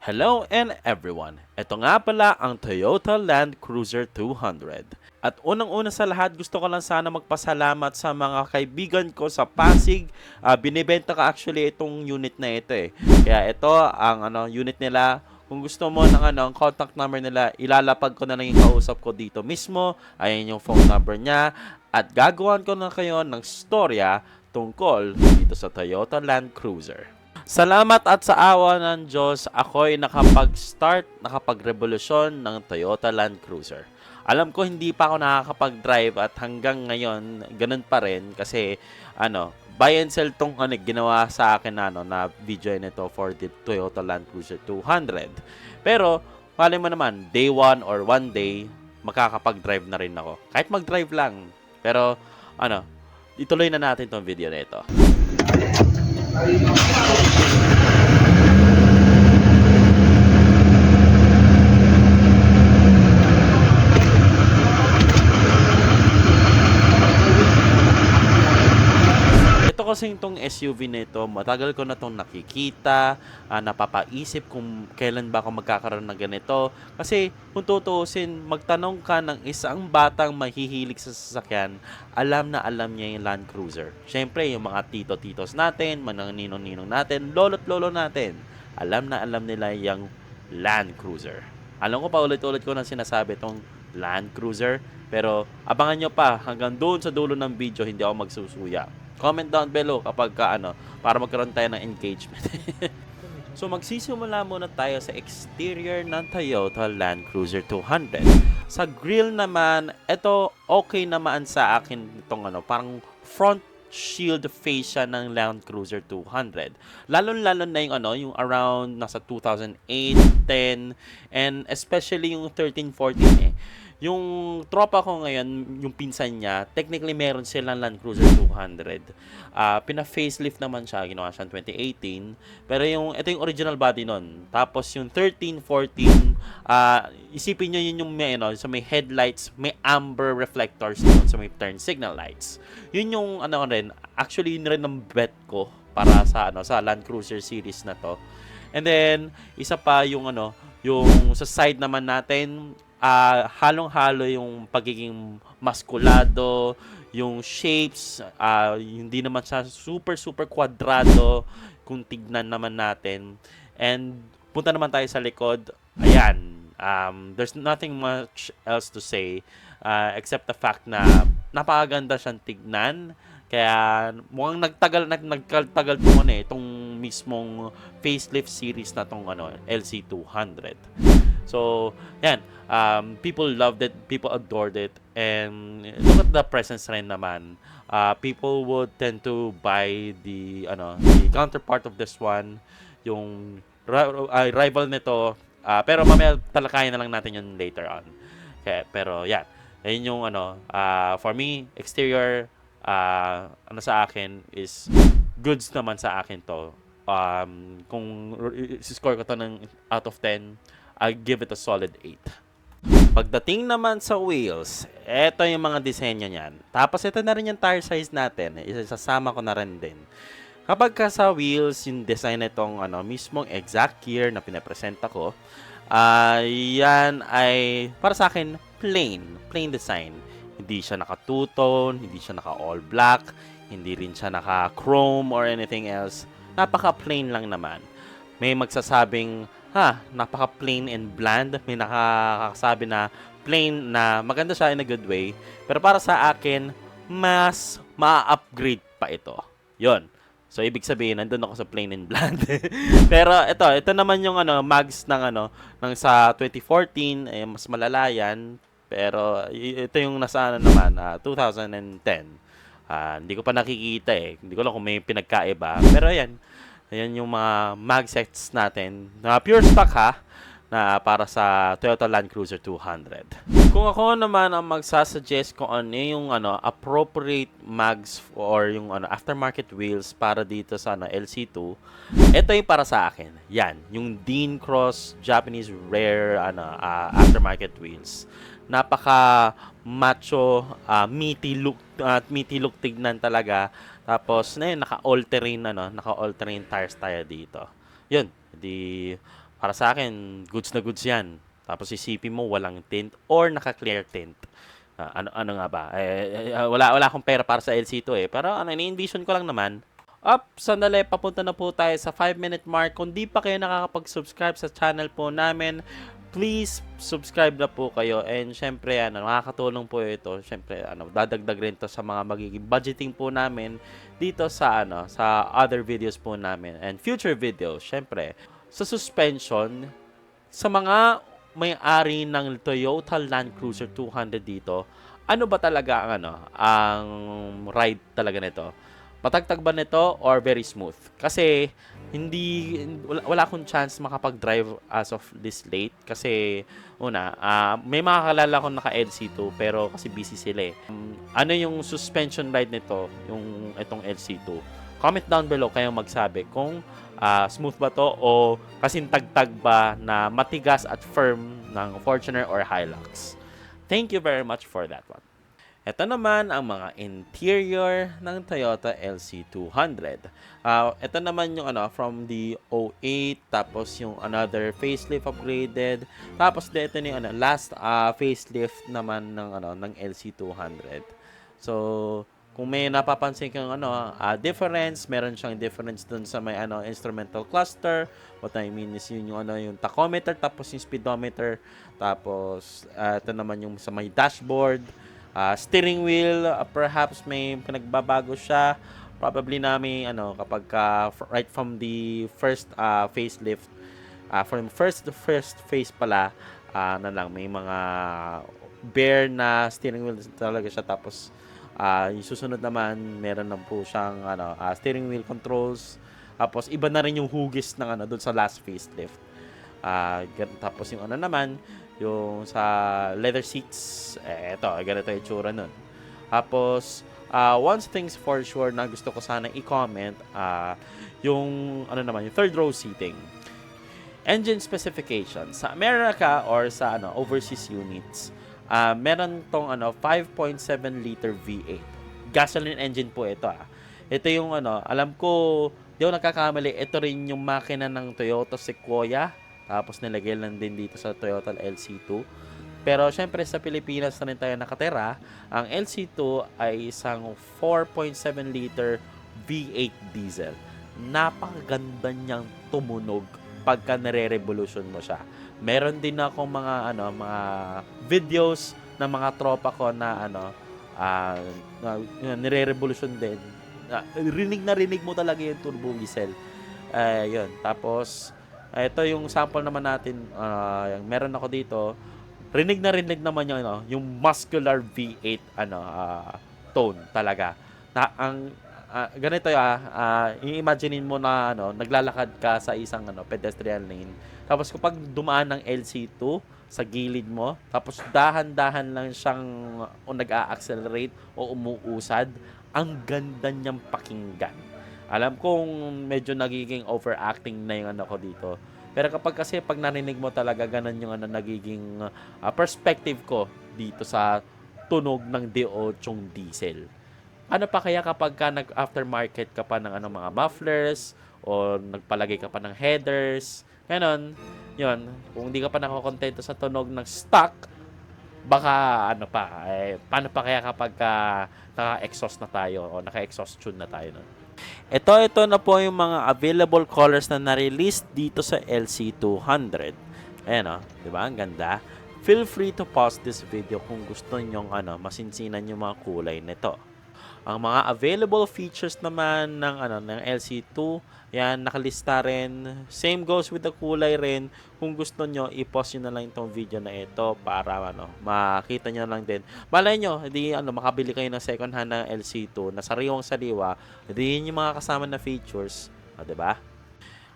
Hello and everyone! Ito nga pala ang Toyota Land Cruiser 200. At unang-una sa lahat, gusto ko lang sana magpasalamat sa mga kaibigan ko sa Pasig. Ah, binibenta ka actually itong unit na ito eh. Kaya ito ang ano unit nila. Kung gusto mo ng ano, ang contact number nila, ilalapag ko na lang yung kausap ko dito mismo. Ayan yung phone number niya. At gagawan ko na kayo ng storya tungkol dito sa Toyota Land Cruiser. Salamat at sa awa ng Diyos, ako'y nakapag-start, nakapag-revolusyon ng Toyota Land Cruiser. Alam ko hindi pa ako nakakapag-drive at hanggang ngayon, ganun pa rin kasi ano, buy and sell tong ano, ginawa sa akin na, ano, na video nito for the Toyota Land Cruiser 200. Pero, mali mo naman, day one or one day, makakapag-drive na rin ako. Kahit mag-drive lang. Pero, ano, ituloy na natin tong video na ito. Ito kasing tong SUV nito, matagal ko na tong nakikita, ah, napapaisip kung kailan ba ako magkakaroon ng ganito. Kasi kung tutuusin, magtanong ka ng isang batang mahihilig sa sasakyan, alam na alam niya yung Land Cruiser. Siyempre, yung mga tito-titos natin, manang ninong-ninong natin, lolo't lolo natin, alam na alam nila yung Land Cruiser. Alam ko pa ulit-ulit ko na sinasabi itong Land Cruiser, pero abangan nyo pa hanggang doon sa dulo ng video, hindi ako magsusuya. Comment down below kapag ka, ano, para magkaroon tayo ng engagement. so magsisimula muna tayo sa exterior ng Toyota Land Cruiser 200. Sa grill naman, ito okay naman sa akin itong ano, parang front shield face siya ng Land Cruiser 200. Lalo-lalo na yung ano, yung around nasa 2008, 10, and especially yung 13, 14 eh. Yung tropa ko ngayon, yung pinsan niya, technically meron silang Land Cruiser 200. Ah, pina-facelift naman siya, ginawa siya 2018. Pero yung, ito yung original body nun. Tapos yung 13, 14, ah, isipin nyo yun yung may, ano, sa may headlights, may amber reflectors dun sa may turn signal lights. Yun yung, ano rin, actually yun rin ang bet ko para sa, ano, sa Land Cruiser series na to. And then, isa pa yung, ano, yung sa side naman natin, ah halong-halo yung pagiging maskulado, yung shapes, ah hindi naman siya super super kwadrado kung tignan naman natin. And punta naman tayo sa likod. Ayan, um, there's nothing much else to say ah, except the fact na napakaganda siyang tignan. Kaya mukhang nagtagal nag nagtagal to ano eh itong mismong facelift series na tong ano LC200. So, yan. Um, people loved it. People adored it. And look at the presence rin naman. Uh, people would tend to buy the ano the counterpart of this one yung uh, rival nito Ah, pero mamaya talakayan na lang natin yun later on okay, pero yan ayun yung ano ah, for me exterior ah, ano sa akin is goods naman sa akin to um, kung score ko to ng out of 10 I give it a solid 8 Pagdating naman sa wheels, eto yung mga disenyo niyan. Tapos ito na rin yung tire size natin. Isasama ko na rin din. Kapag ka sa wheels, yung design nitong ano, mismong exact gear na pinapresenta ko, ah yan ay para sa akin plain, plain design. Hindi siya naka two-tone, hindi siya naka all black, hindi rin siya naka chrome or anything else. Napaka plain lang naman. May magsasabing, ha, napaka plain and bland. May nakakasabi na plain na maganda siya in a good way. Pero para sa akin, mas ma-upgrade pa ito. Yon. So, ibig sabihin, nandun ako sa plain and bland. Pero ito, ito naman yung ano, mags ng ano, ng sa 2014, eh, mas malala yan. Pero ito yung nasa ano naman, ah, 2010. Ah, hindi ko pa nakikita eh. Hindi ko lang kung may pinagkaiba. Pero ayan, ayan yung mga mag sets natin. Na pure stock ha, na para sa Toyota Land Cruiser 200. Kung ako naman ang magsasuggest kung ano yung ano appropriate mags or yung ano aftermarket wheels para dito sa ano, LC2, ito yung para sa akin. Yan, yung Dean Cross Japanese rare ano ah, aftermarket wheels. Napaka macho, ah, meaty look at meaty look tignan talaga. Tapos na yun, naka all terrain ano, naka all terrain tires tayo dito. Yun, di para sa akin, goods na goods yan. Tapos isipin mo, walang tint or naka-clear tint. Ah, ano ano nga ba? Eh, eh, wala wala akong pera para sa LC2 eh. Pero ano, ini-envision ko lang naman. Up, sandali, papunta na po tayo sa 5 minute mark. Kung di pa kayo nakakapag-subscribe sa channel po namin, please subscribe na po kayo. And syempre, ano, makakatulong po ito. Syempre, ano, dadagdag rin to sa mga magiging budgeting po namin dito sa ano, sa other videos po namin and future videos. Syempre, sa suspension, sa mga may-ari ng Toyota Land Cruiser 200 dito, ano ba talaga ang ano, ang ride talaga nito? Patagtag ba nito or very smooth? Kasi hindi wala, wala akong chance makapag-drive as of this late kasi una, ah, may mga kalala akong naka LC2 pero kasi busy sila eh. Um, ano yung suspension ride nito, yung itong LC2? Comment down below kayo magsabi kung ah, smooth ba to o kasing tagtag ba na matigas at firm ng Fortuner or Hilux. Thank you very much for that one. Ito naman ang mga interior ng Toyota LC200. Ah, ito naman yung ano from the 08 tapos yung another facelift upgraded. Tapos dito yung ano last ah, facelift naman ng ano ng LC200. So kung may napapansin kang ano ah, difference, meron siyang difference dun sa may ano instrumental cluster. What I mean is yun yung ano yung tachometer tapos yung speedometer tapos ah, ito naman yung sa may dashboard. Ah, steering wheel, ah, perhaps may pinagbabago siya. Probably na may ano kapag ka, f- right from the first ah, facelift, ah, from first to first face pala, ah, na lang may mga bare na steering wheel talaga siya tapos ah, yung susunod naman meron na po siyang ano ah, steering wheel controls tapos iba na rin yung hugis ng ano doon sa last facelift. Gan- tapos yung ano naman, yung sa leather seats, eh, eto, ganito yung itsura nun. Tapos, uh, one things for sure na gusto ko sana i-comment, ah, yung, ano naman, yung third row seating. Engine specifications. Sa America or sa ano, overseas units, ah, meron tong ano, 5.7 liter V8. Gasoline engine po ito ah. Ito yung ano, alam ko, di ako nagkakamali, ito rin yung makina ng Toyota Sequoia. Tapos nilagay lang din dito sa Toyota LC2. Pero syempre sa Pilipinas na rin tayo nakatira, ang LC2 ay isang 4.7 liter V8 diesel. Napakaganda niyang tumunog pagka nare-revolution mo siya. Meron din ako mga ano, mga videos ng mga tropa ko na ano, na, na nire-revolution din. Ah, rinig na rinig mo talaga yung turbo diesel. Eh, yun. Tapos, Ah, ito yung sample naman natin. yung meron ako dito. Rinig na rinig naman yung, ano, yung muscular V8 ano, ah, tone talaga. Na, ang ah, ganito ah, ah, i-imaginein mo na ano, naglalakad ka sa isang ano, pedestrian lane. Tapos kapag dumaan ng LC2 sa gilid mo, tapos dahan-dahan lang siyang o nag-a-accelerate o umuusad, ang ganda niyang pakinggan. Alam kong medyo nagiging overacting na yung ano ko dito. Pero kapag kasi pag narinig mo talaga ganun yung ano nagiging ah, perspective ko dito sa tunog ng D8 diesel. Ano pa kaya kapag ka nag-aftermarket ka pa ng ano mga mufflers o nagpalagay ka pa ng headers, ganon. Yun, kung hindi ka pa nakokontento sa tunog ng stock, baka ano pa, eh, paano pa kaya kapag ka naka-exhaust na tayo o naka-exhaust tune na tayo nun? Ito, ito na po yung mga available colors na na-release dito sa LC200. Ayan o, di ba? Ang ganda. Feel free to pause this video kung gusto nyong ano, masinsinan yung mga kulay nito. Ang mga available features naman ng ano ng LC2, yan nakalista rin. Same goes with the kulay rin. Kung gusto nyo, i-pause nyo na lang itong video na ito para ano, makita nyo lang din. Malay nyo, hindi ano, makabili kayo ng second hand ng LC2 na sariwang sariwa. Hindi yun yung mga kasama na features. O, 'di ba?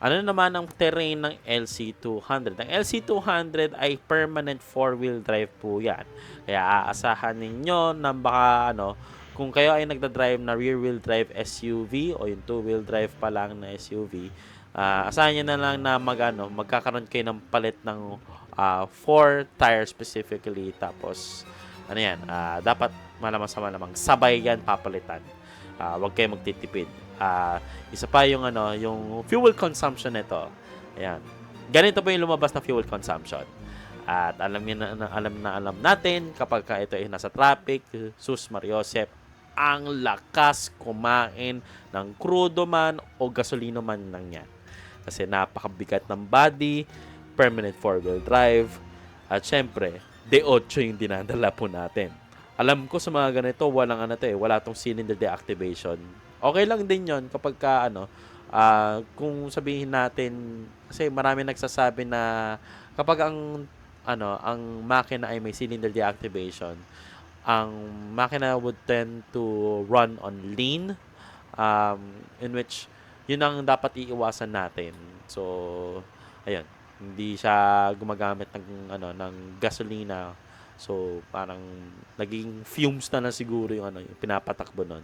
Ano naman ang terrain ng LC200? Ang LC200 ay permanent four-wheel drive po yan. Kaya aasahan ninyo na baka ano, kung kayo ay nagda-drive na rear-wheel drive SUV o yung two-wheel drive pa lang na SUV, ah asahan nyo na lang na mag, ano, magkakaroon kayo ng palit ng ah, four tires specifically. Tapos, ano yan, ah, dapat malamang sa malamang sabay yan papalitan. Ah, huwag kayo magtitipid. Ah, isa pa yung ano, yung fuel consumption nito. Ayan. ganito po yung lumabas na fuel consumption. At alam na, alam na alam natin kapag ka ito ay nasa traffic, sus Mariosep, ang lakas kumain ng crudo man o gasolino man lang yan. Kasi napakabigat ng body, permanent four-wheel drive, at syempre, D8 yung dinadala po natin. Alam ko sa mga ganito, walang ano to eh, wala tong cylinder deactivation. Okay lang din yon kapag ka ano, ah, kung sabihin natin, kasi marami nagsasabi na kapag ang ano, ang makina ay may cylinder deactivation, ang makina would tend to run on lean um, in which yun ang dapat iiwasan natin. So, ayun, hindi siya gumagamit ng ano ng gasolina. So, parang naging fumes na lang siguro yung ano, yung pinapatakbo nun.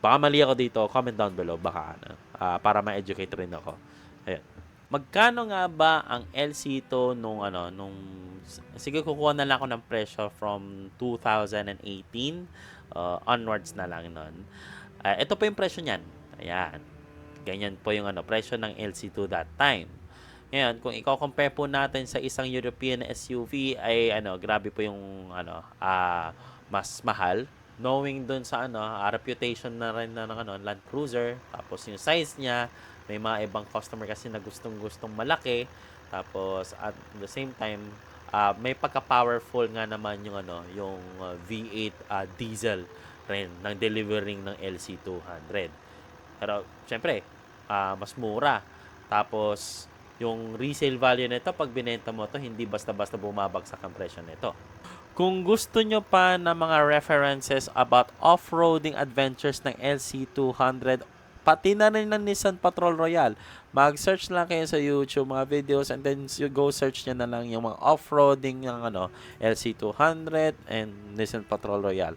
Baka mali ako dito, comment down below baka ano, ah, para ma-educate rin ako. Ayun. Magkano nga ba ang LC to nung ano nung sige kukuha na lang ako ng presyo from 2018 uh, onwards na lang nun. Ah, ito po yung presyo niyan. Ayan. Ganyan po yung ano presyo ng LC2 that time. Ngayon, kung i-compare po natin sa isang European SUV ay ano, grabe po yung ano, ah mas mahal knowing dun sa ano, ah, reputation na rin na ng ano, Land Cruiser, tapos yung size niya, may mga ibang customer kasi na gustong-gustong malaki, tapos at the same time, ah, may pagka-powerful nga naman yung ano, yung ah, V8 ah, diesel rin ng delivering ng LC200. Pero syempre, ah, mas mura. Tapos yung resale value nito pag binenta mo to hindi basta-basta bumabagsak ang presyo nito. Kung gusto nyo pa ng mga references about off-roading adventures ng LC200, pati na rin ng Nissan Patrol Royale, mag-search lang kayo sa YouTube mga videos and then you go search nyo na lang yung mga off-roading ng ano, LC200 and Nissan Patrol Royale.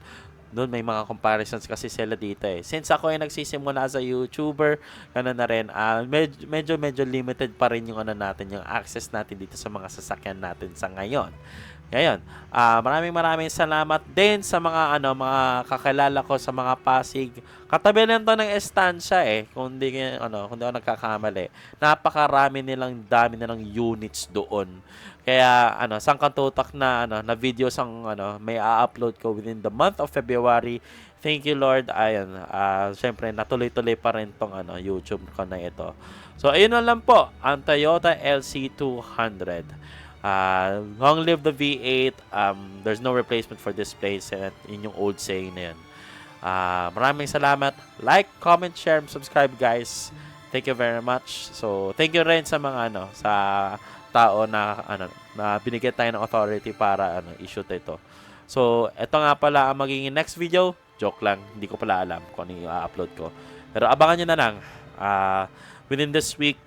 Doon may mga comparisons kasi sila dito eh. Since ako ay nagsisimula as a YouTuber, gano'n na rin, ah, medyo, medyo, medyo limited pa rin yung ano natin, yung access natin dito sa mga sasakyan natin sa ngayon. Ngayon, ah maraming maraming salamat din sa mga ano mga kakilala ko sa mga Pasig. Katabi lang to ng estansya eh, kung hindi ano, kung hindi ako nagkakamali. Napakarami nilang dami nilang units doon. Kaya ano, sangkang tutak na ano, na videos ang ano, may a-upload ko within the month of February. Thank you Lord. Ayun, ah syempre natuloy-tuloy pa rin tong ano, YouTube ko na ito. So ayun na lang po, ang Toyota LC200. Uh, long live the V8. Um, there's no replacement for this place. And yun yung old saying na yun. Uh, maraming salamat. Like, comment, share, and subscribe guys. Thank you very much. So, thank you rin sa mga ano, sa tao na ano, na binigyan tayo ng authority para ano, i-shoot ito. So, ito nga pala ang magiging next video. Joke lang, hindi ko pala alam kung ano yung i-upload ko. Pero abangan nyo na lang. Uh, within this week,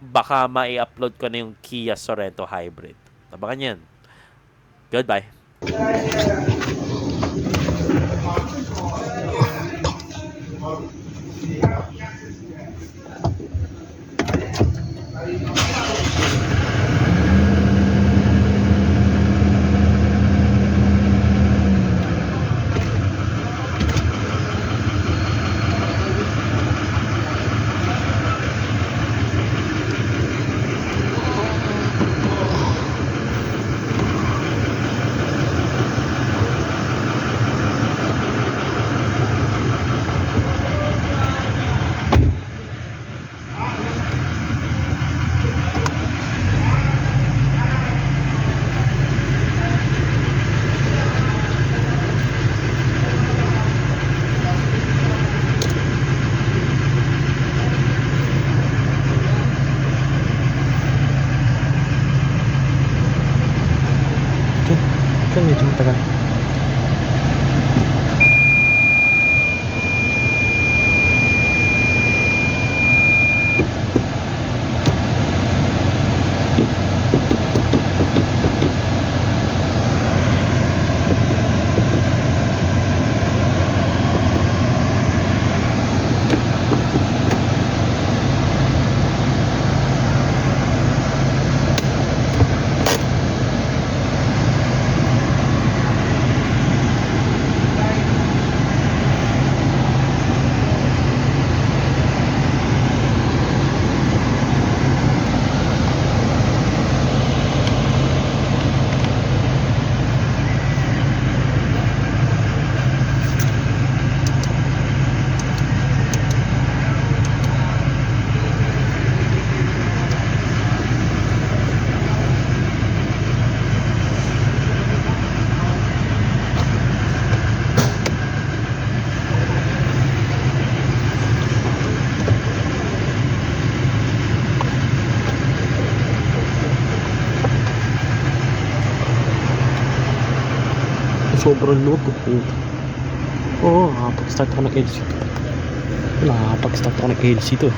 baka mai-upload ko na yung Kia Sorento Hybrid. Abangan yan. Goodbye. Sobrang loob ko. Oo, nakapag-start ako ng LC to. Nakapag-start ako ng LC to.